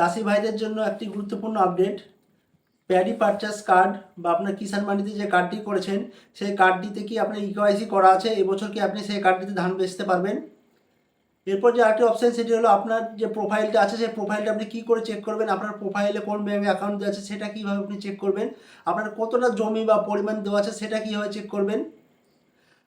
চাষি ভাইদের জন্য একটি গুরুত্বপূর্ণ আপডেট প্যাডি পারচেস কার্ড বা আপনার কিষাণ মান্ডিতে যে কার্ডটি করেছেন, সেই কার্ডটিতে কি আপনার ইকেওয়াইসি করা আছে? এবছর কি আপনি সেই কার্ডটিতে ধান বেচতে পারবেন? এরপর যে আরেকটি অপশান সেটি হলো আপনার যে প্রোফাইলটা আছে, সেই প্রোফাইলটা আপনি কী করে চেক করবেন? আপনার প্রোফাইলে কোন ব্যাঙ্ক অ্যাকাউন্ট দেওয়া আছে, সেটা কীভাবে আপনি চেক করবেন? আপনার কতটা জমি বা পরিমাণ দেওয়া আছে, সেটা কীভাবে চেক করবেন?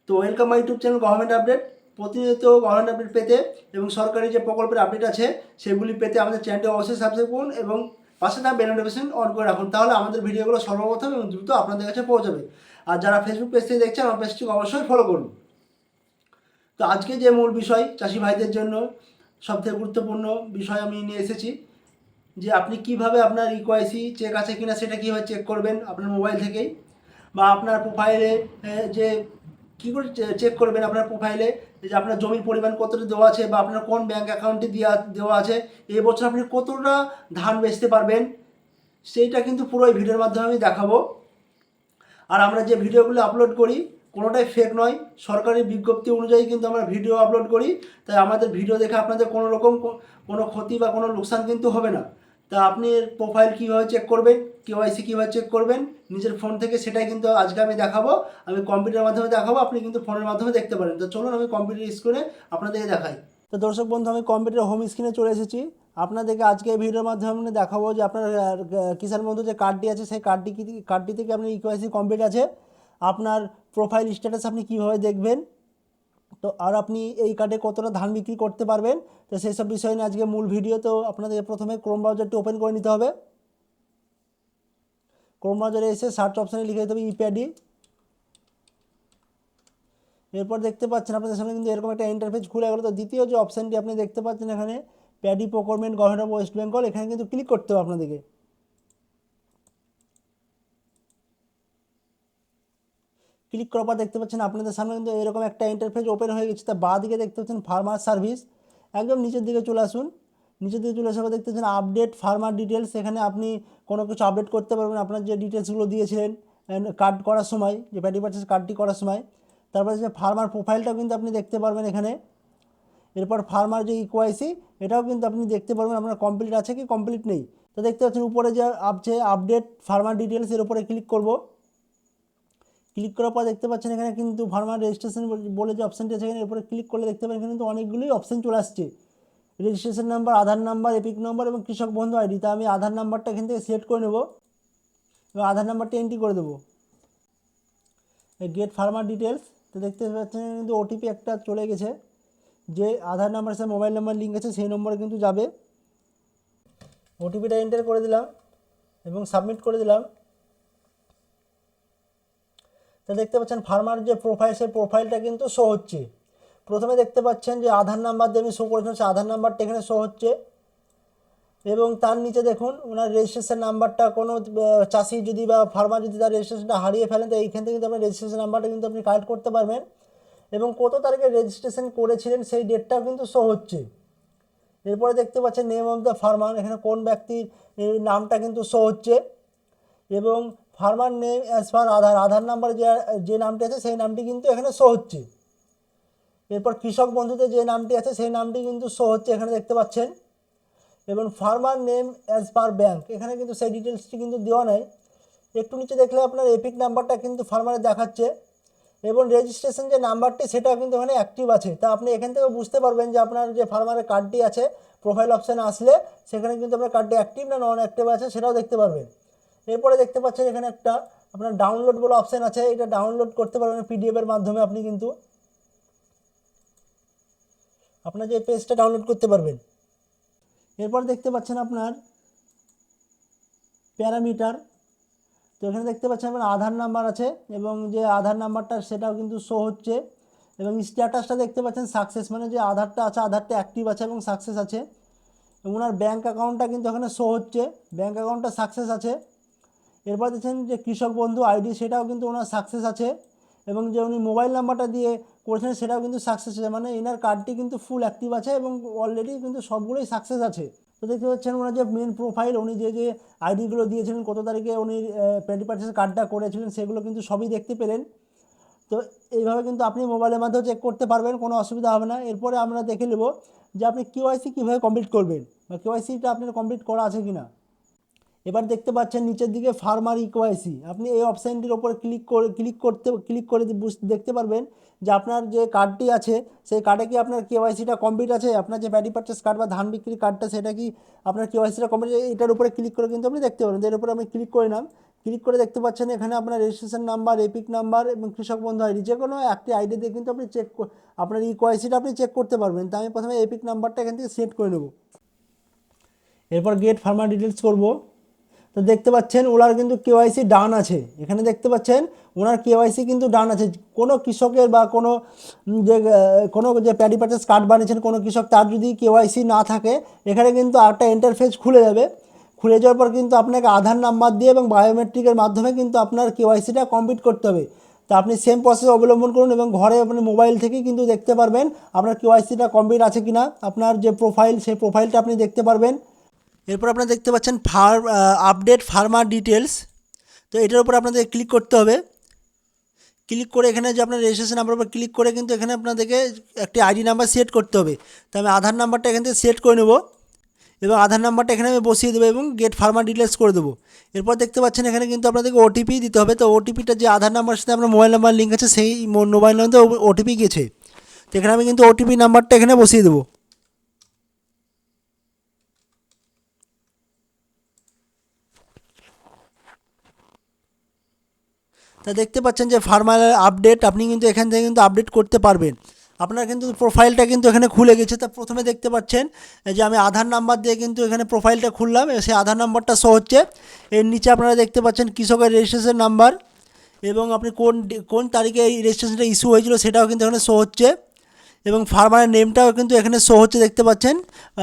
তো welcome my YouTube channel government update প্রতিনিয়ত গভর্নমেন্ট আপডেট পেতে এবং সরকারি যে প্রকল্পের আপডেট আছে, সেগুলি পেতে আমাদের চ্যানেলটি অবশ্যই সাবস্ক্রাইব করুন এবং পাশে থাকা বেল নোটিফিকেশন অন করে রাখুন। তাহলে আমাদের ভিডিওগুলো সর্বপ্রথম এবং দ্রুত আপনাদের কাছে পৌঁছাবে আর যারা ফেসবুক পেজ থেকে দেখছেন, আমার পেজটিকে অবশ্যই ফলো করুন। তো আজকে যে মূল বিষয়, চাষি ভাইদের জন্য সবথেকে গুরুত্বপূর্ণ বিষয় আমি নিয়ে এসেছি, যে আপনি কীভাবে আপনার ইকোয়াইসি চেক আছে কিনা, সেটা কীভাবে চেক করবেন আপনার মোবাইল থেকেই বা আপনার প্রোফাইলে যে কী করে চেক করবেন আপনার প্রোফাইলে যে আপনার জমির পরিমাণ কতটা দেওয়া আছে বা আপনার কোন ব্যাঙ্ক অ্যাকাউন্টে দেওয়া দেওয়া আছে? এই বছর আপনি কতটা ধান বেচতে পারবেন? সেইটা কিন্তু পুরো এই ভিডিওর মাধ্যমে আমি দেখাবো। আর আমরা যে ভিডিওগুলো আপলোড করি, কোনোটাই ফেক নয়। সরকারি বিজ্ঞপ্তি অনুযায়ী কিন্তু আমরা ভিডিও আপলোড করি। তাই আমাদের ভিডিও দেখে আপনাদের কোনো রকম কোনো ক্ষতি বা কোনো লোকসান কিন্তু হবে না। তা আপনি এর প্রোফাইল কীভাবে চেক করবেন? কেওয়াইসি কীভাবে চেক করবেন? নিজের ফোন থেকে সেটাই কিন্তু আজকে আমি দেখাবো। আমি কম্পিউটারের মাধ্যমে দেখাবো, আপনি কিন্তু ফোনের মাধ্যমে দেখতে পারেন। তো চলুন আমি কম্পিউটার স্ক্রিনে আপনাদেরকে দেখাই। তো দর্শক বন্ধু, আমি কম্পিউটার হোম স্ক্রিনে চলে এসেছি। আপনাদেরকে আজকে এই ভিডিওর মাধ্যমে দেখাবো যে আপনার কিষাণ বন্ধু যে কার্ডটি আছে, সেই কার্ডটি কার্ডটি থেকে আপনার ইকোয়াইসি কমপ্লিট আছে। আপনার প্রোফাইল স্ট্যাটাস আপনি কীভাবে দেখবেন? তো আর আপনি এই কার্ডে কতটা ধান বিক্রি করতে পারবেন? তো সেই সব বিষয় নিয়ে আজকে মূল ভিডিও তো আপনাদের প্রথমে ক্রোম ব্রাউজারটি ওপেন করে নিতে হবে। ক্রোম ব্রাউজারে এসে সার্চ অপশানে লিখে দিতে হবে ইপ্যাডি এরপর দেখতে পাচ্ছেন আপনাদের সামনে কিন্তু এরকম একটা ইন্টারফেস খুলে গেলো। তো দ্বিতীয় যে অপশানটি আপনি দেখতে পাচ্ছেন এখানে paddy procurement government of West Bengal এখানে কিন্তু ক্লিক করতে হবে আপনাদেরকে। ক্লিক করার পর দেখতে পাচ্ছেন আপনাদের সামনে কিন্তু এরকম একটা ইন্টারফেস ওপেন হয়ে গেছে। তার বাঁ দিকে দেখতে পাচ্ছেন ফার্মার সার্ভিস একদম নিচের দিকে চলে আসুন। নিচের দিকে চলে আসার পর দেখতে পাচ্ছেন আপডেট ফার্মার ডিটেলস এখানে আপনি কোনো কিছু আপডেট করতে পারবেন। আপনার যে ডিটেলসগুলো দিয়েছিলেন কার্ড করার সময়, যে প্যাডি পার্চেস কার্ডটি করার সময়। তারপরে যে ফার্মার প্রোফাইলটাও কিন্তু আপনি দেখতে পারবেন এখানে। এরপর ফার্মার যে ইকোয়াইসি এটাও কিন্তু আপনি দেখতে পারবেন। আপনার কমপ্লিট আছে কি? কমপ্লিট নেই। তো দেখতে পাচ্ছেন উপরে যে আছে আপডেট ফার্মার ডিটেলস এর উপরে ক্লিক করব। ক্লিক করার পর দেখতে পাচ্ছেন এখানে কিন্তু ফার্মার রেজিস্ট্রেশন বলে যে অপশানটি আছে এখানে। এরপরে ক্লিক করলে দেখতে পাচ্ছেন কিন্তু অনেকগুলোই অপশান চলে আসছে। Registration number Aadhaar number EPIC number এবং কৃষক বন্ধু আইডি তা আমি আধার নাম্বারটা এখান থেকে সিলেক্ট করে নেব এবং আধার নাম্বারটা এন্ট্রি করে দেবো। গেট ফার্মার ডিটেলস তো দেখতে পাচ্ছেন কিন্তু ওটিপি একটা চলে গেছে। যে আধার নাম্বার সাথে মোবাইল নাম্বার লিঙ্ক আছে, সেই নম্বরে কিন্তু যাবে। ওটিপিটা এন্টার করে দিলাম এবং সাবমিট করে দিলাম। তো দেখতে পাচ্ছেন ফার্মার যে প্রোফাইল সেই প্রোফাইলটা কিন্তু শো হচ্ছে। প্রথমে দেখতে পাচ্ছেন যে আধার নাম্বার দিয়ে আমি শো করেছিলাম, সেই আধার নাম্বারটা এখানে শো হচ্ছে। এবং তার নিচে দেখুন ওনার রেজিস্ট্রেশন নাম্বারটা কোনো চাষি যদি বা ফার্মার যদি তার রেজিস্ট্রেশনটা হারিয়ে ফেলেন, তো এইখান থেকে কিন্তু আপনি রেজিস্ট্রেশন নাম্বারটা কিন্তু আপনি কালেক্ট করতে পারবেন। এবং কত তারিখে রেজিস্ট্রেশন করেছিলেন, সেই ডেটটাও কিন্তু শো হচ্ছে। এরপরে দেখতে পাচ্ছেন নেম অফ দ্য ফার্মার এখানে কোন ব্যক্তির নামটা কিন্তু শো হচ্ছে। এবং farmer name as per Aadhaar Aadhaar number যে যে নামটি আছে সেই নামটি কিন্তু এখানে শো হচ্ছে। এরপর কৃষক বন্ধুতে যে নামটি আছে সেই নামটি কিন্তু শো হচ্ছে এখানে দেখতে পাচ্ছেন। এবং farmer name as per bank এখানে কিন্তু সেই ডিটেলসটি কিন্তু দেওয়া নাই। একটু নিচে দেখলে আপনার এপিক নাম্বারটা কিন্তু ফার্মারে দেখাচ্ছে। এবং রেজিস্ট্রেশন যে নাম্বারটি সেটাও কিন্তু এখানে অ্যাক্টিভ আছে। তা আপনি এখান থেকে বুঝতে পারবেন যে আপনার যে ফার্মারের কার্ডটি আছে প্রোফাইল অপশানে আসলে সেখানে কিন্তু আপনার কার্ডটি অ্যাক্টিভ না নন অ্যাক্টিভ আছে, সেটাও দেখতে পারবেন। এরপরে দেখতে পাচ্ছেন এখানে একটা আপনার ডাউনলোড বলে অপশান আছে। এটা ডাউনলোড করতে পারবেন পিডিএফ এর মাধ্যমে আপনি কিন্তু। আপনার যে পেজটা ডাউনলোড করতে পারবেন। এরপর দেখতে পাচ্ছেন আপনার প্যারামিটার। তো এখানে দেখতে পাচ্ছেন আপনার আধার নাম্বার আছে এবং যে আধার নাম্বারটা সেটাও কিন্তু শো হচ্ছে। এবং স্ট্যাটাসটা দেখতে পাচ্ছেন সাকসেস মানে যে আধারটা আছে, আধারটা অ্যাক্টিভ আছে এবং সাকসেস আছে। ওনার ব্যাঙ্ক অ্যাকাউন্টটা কিন্তু এখানে শো হচ্ছে। ব্যাঙ্ক অ্যাকাউন্টটা সাকসেস আছে। এরপর দেখছেন যে কৃষক বন্ধু আইডি, সেটাও কিন্তু ওনার সাকসেস আছে এবং যে উনি মোবাইল নাম্বারটা দিয়ে করেছেন, সেটাও কিন্তু সাকসেস আছে। মানে এনার কার্ডটি কিন্তু ফুল অ্যাক্টিভ আছে এবং অলরেডি কিন্তু সবগুলোই সাকসেস আছে। তো দেখতে পাচ্ছেন ওনার যে মেন প্রোফাইল উনি যে যে আইডিগুলো দিয়েছিলেন, কত তারিখে উনি টোয়েন্টি পার্সেন্ট কার্ডটা করেছিলেন, সেগুলো কিন্তু সবই দেখতে পেলেন। তো এইভাবে কিন্তু আপনি মোবাইলের মাধ্যমে চেক করতে পারবেন, কোনো অসুবিধা হবে না। এরপরে আমরা দেখে নেব যে আপনি কেওয়াইসি কীভাবে কমপ্লিট করবেন বা কেওয়াইসিটা আপনার কমপ্লিট করা আছে কি না এবার দেখতে পাচ্ছেন নিচের দিকে ফার্মার ইকোয়াইসি আপনি এই অপশানটির ওপরে ক্লিক করে ক্লিক করতে ক্লিক করে দেখতে পারবেন যে আপনার যে কার্ডটি আছে, সেই কার্ডে কি আপনার কেওয়াইসিটা কমপ্লিট আছে? আপনার যে প্যাডি পারচেস কার্ড বা ধান বিক্রি কার্ডটা সেটা কি আপনার কেওয়াইসিটা কমপ্লিট এটার উপরে ক্লিক করে কিন্তু আপনি দেখতে পারেন এর উপরে আমি ক্লিক করে নাম ক্লিক করে দেখতে পাচ্ছেন এখানে আপনার রেজিস্ট্রেশন নাম্বার এপিক নাম্বার এবং কৃষক বন্ধু আইডি যে কোনো একটি আইডি দিয়ে কিন্তু আপনি চেক আপনার ইকোয়াইসিটা আপনি চেক করতে পারবেন। তো আমি প্রথমে এপিক নাম্বারটা এখান থেকে সেট করে নেব। এরপর গেট ফার্মার ডিটেলস করব। তো দেখতে পাচ্ছেন ওনার কিন্তু কেওয়াইসি ডান আছে। এখানে দেখতে পাচ্ছেন ওনার কেওয়াইসি কিন্তু ডান আছে। কোনো কৃষকের বা কোনো যে কোনো যে প্যাডি পার্চেস কার্ড বানিয়েছেন কোনো কৃষক, তার যদি কেওয়াইসি না থাকে, এখানে কিন্তু একটা ইন্টারফেস খুলে যাবে। খুলে যাওয়ার পর কিন্তু আপনাকে আধার নাম্বার দিয়ে এবং বায়োমেট্রিকের মাধ্যমে কিন্তু আপনার কেওয়াইসিটা কমপ্লিট করতে হবে। তো আপনি সেম প্রসেস অবলম্বন করুন এবং ঘরে আপনি মোবাইল থেকেই কিন্তু দেখতে পারবেন আপনার কেওয়াইসিটা কমপ্লিট আছে কিনা, আপনার যে প্রোফাইল সেই প্রোফাইলটা আপনি দেখতে পারবেন। এরপর আপনারা দেখতে পাচ্ছেন ফার আপডেট ফার্মার ডিটেলস তো এটার উপর আপনাদের ক্লিক করতে হবে। ক্লিক করে এখানে যে আপনার রেজিস্ট্রেশন নাম্বার উপর ক্লিক করে কিন্তু এখানে আপনাদেরকে একটি আইডি নাম্বার সেট করতে হবে। তো আমি আধার নাম্বারটা এখান থেকে সেট করে নেব। এবং আধার নাম্বারটা এখানে আমি বসিয়ে দেবো এবং গেট ফার্মার ডিটেলস করে দেবো। এরপর দেখতে পাচ্ছেন এখানে কিন্তু আপনাদেরকে ওটিপি দিতে হবে। তো ওটিপিটা যে আধার নাম্বারের সাথে আপনার মোবাইল নাম্বার লিঙ্ক আছে, সেই মোবাইল নাম্বার ওটিপি গেছে তো এখানে আমি কিন্তু ওটিপি নাম্বারটা এখানে বসিয়ে দেবো। তা দেখতে পাচ্ছেন যে ফার্মার আপডেট, আপনি কিন্তু এখান থেকে কিন্তু আপডেট করতে পারবেন। আপনার কিন্তু প্রোফাইলটা কিন্তু এখানে খুলে গেছে। তা প্রথমে দেখতে পাচ্ছেন যে আমি আধার নাম্বার দিয়ে কিন্তু এখানে প্রোফাইলটা খুললাম। সেই আধার নাম্বারটা শো হচ্ছে। এর নিচে আপনারা দেখতে পাচ্ছেন কৃষকের রেজিস্ট্রেশন নাম্বার এবং আপনি কোন কোন তারিখে এই রেজিস্ট্রেশনটা ইস্যু হয়েছিল সেটাও কিন্তু এখানে শো হচ্ছে। এবং ফার্মারের নেমটাও কিন্তু এখানে শো হচ্ছে, দেখতে পাচ্ছেন।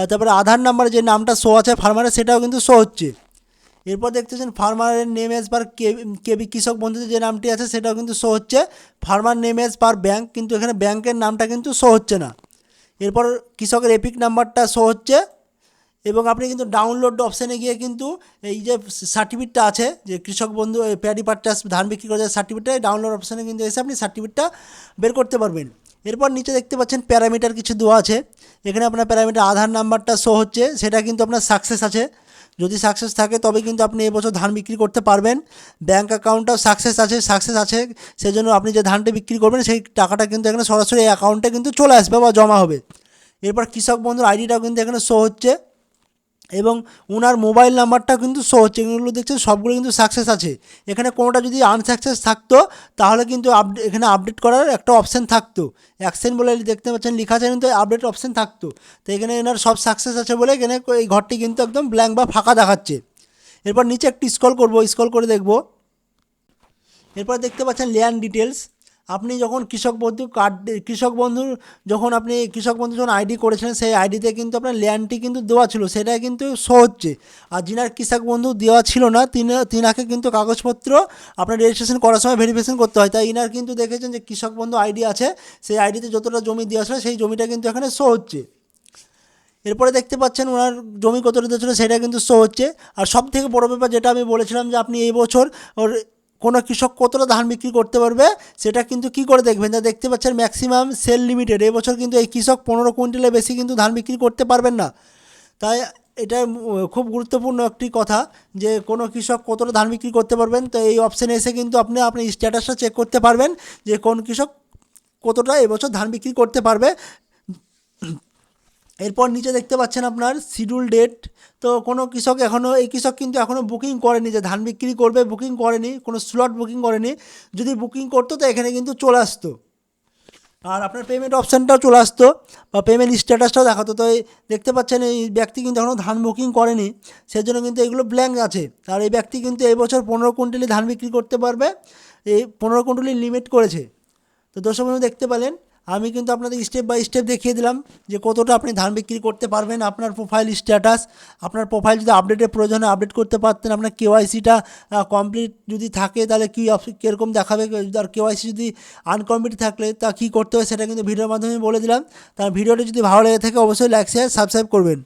তারপরে আধার নাম্বার যে নামটা শো আছে ফার্মারের সেটাও কিন্তু শো হচ্ছে। এরপর দেখতেছেন ফার্মারের নেম এজ পার কেবি কৃষক বন্ধুতে যে নামটি আছে সেটাও কিন্তু শো হচ্ছে। Farmer name as per bank কিন্তু এখানে ব্যাংকের নামটা কিন্তু শো হচ্ছে না। এরপর কৃষকের এপিক নাম্বারটা শো হচ্ছে। এবং আপনি কিন্তু ডাউনলোড অপশানে গিয়ে কিন্তু এই যে সার্টিফিকেটটা আছে, যে কৃষক বন্ধু প্যাডি পারচাস ধান বিক্রি করে যায় সার্টিফিকেটটা ডাউনলোড অপশানে কিন্তু এসে আপনি সার্টিফিকেটটা বের করতে পারবেন। এরপর নিচে দেখতে পাচ্ছেন প্যারামিটার কিছু দেওয়া আছে। এখানে আপনার প্যারামিটার আধার নাম্বারটা শো হচ্ছে, সেটা কিন্তু আপনার সাকসেস আছে। যদি সাকসেস থাকে, তবে কিন্তু আপনি এবছর ধান বিক্রি করতে পারবেন। ব্যাঙ্ক অ্যাকাউন্টটাও সাকসেস আছে সাকসেস আছে। সেই জন্য আপনি যে ধানটা বিক্রি করবেন, সেই টাকাটা কিন্তু এখানে সরাসরি অ্যাকাউন্টে কিন্তু চলে আসবে বা জমা হবে। এরপর কৃষক বন্ধুর আইডিটাও কিন্তু এখানে শো হচ্ছে। এবং ওনার মোবাইল নাম্বারটা কিন্তু শো হচ্ছে এগুলো দেখছেন সবগুলো কিন্তু সাকসেস আছে। এখানে কোনোটা যদি আনসাকসেস থাকতো, তাহলে কিন্তু আপডে এখানে আপডেট করার একটা অপশান থাকতো। অ্যাকশন বলে দেখতে পাচ্ছেন, লেখা আছে কিন্তু আপডেট অপশান থাকতো। তো এখানে এনার সব সাকসেস আছে বলে এখানে এই ঘরটি কিন্তু একদম ব্ল্যাঙ্ক বা ফাঁকা দেখাচ্ছে। এরপর নিচে একটি স্কল করব স্কল করে দেখব। এরপর দেখতে পাচ্ছেন ল্যান্ড ডিটেলস আপনি যখন কৃষক বন্ধু কার্ড কৃষক বন্ধুর যখন আপনি কৃষক বন্ধু যখন আইডি করেছিলেন, সেই আইডিতে কিন্তু আপনার ল্যান্ডটি কিন্তু দেওয়া ছিল। সেটা কিন্তু শো হচ্ছে। আর যিনার কৃষক বন্ধু দেওয়া ছিল না, তিনি, তিনাকে কিন্তু কাগজপত্র আপনার রেজিস্ট্রেশন করার সময় ভেরিফিকেশন করতে হয়। তাই ইনার কিন্তু দেখেছেন যে কৃষক বন্ধু আইডি আছে, সেই আইডিতে যতটা জমি দেওয়া ছিল, সেই জমিটা কিন্তু এখানে শো হচ্ছে। এরপরে দেখতে পাচ্ছেন ওনার জমি কতটা দিয়েছিল সেটা কিন্তু শো হচ্ছে। আর সব থেকে বড়ো ব্যাপার যেটা আমি বলেছিলাম যে আপনি এই বছর ওর কোনো কৃষক কতটা ধান বিক্রি করতে পারবে, সেটা কিন্তু কি করে দেখবেন? যা দেখতে পাচ্ছেন ম্যাক্সিমাম সেল লিমিটেড এই বছর কিন্তু এই কৃষক পনেরো কুইন্টালের বেশি কিন্তু ধান বিক্রি করতে পারবেন না। তাই এটা খুব গুরুত্বপূর্ণ একটি কথা যে কোনো কৃষক কতটা ধান বিক্রি করতে পারবেন, তো এই অপশানে এসে কিন্তু আপনি আপনি স্ট্যাটাসটা চেক করতে পারবেন যে কোন কৃষক কতটা এবছর ধান বিক্রি করতে পারবে। এরপর নিচে দেখতে পাচ্ছেন আপনার শিডিউল ডেট। তো কোনো কৃষক এখনও, এই কৃষক কিন্তু এখনও বুকিং করেনি যে ধান বিক্রি করবে, বুকিং করেনি, কোনো স্লট বুকিং করেনি। যদি বুকিং করতো তো এখানে কিন্তু চলে আসতো। আর আপনার পেমেন্ট অপশানটাও চলে আসতো বা পেমেন্ট স্ট্যাটাসটাও দেখাতো। তো এই দেখতে পাচ্ছেন এই ব্যক্তি কিন্তু এখনও ধান বুকিং করেনি। সেজন্য কিন্তু এগুলো ব্ল্যাঙ্ক আছে। আর এই ব্যক্তি কিন্তু এই বছর পনেরো কুইন্টালি ধান বিক্রি করতে পারবে। এই পনেরো কুইন্টালি লিমিট করেছে। তো দর্শক দেখতে পেলেন আমি কিন্তু আপনাদের স্টেপ বাই স্টেপ দেখিয়ে দিলাম যে কতটা আপনি ধান বিক্রি করতে পারবেন, আপনার প্রোফাইল স্ট্যাটাস আপনার প্রোফাইল যদি আপডেটের প্রয়োজনে আপডেট করতে পারতেন, আপনার কেওয়াইসিটা কমপ্লিট যদি থাকে তাহলে কী কীরকম দেখাবে? আর কেওয়াইসি যদি আনকমপ্লিট থাকলে তা কী করতে হবে সেটা কিন্তু ভিডিওর মাধ্যমে বলে দিলাম। তার ভিডিওটি যদি ভালো লেগে থাকে অবশ্যই লাইক শেয়ার সাবস্ক্রাইব করবেন।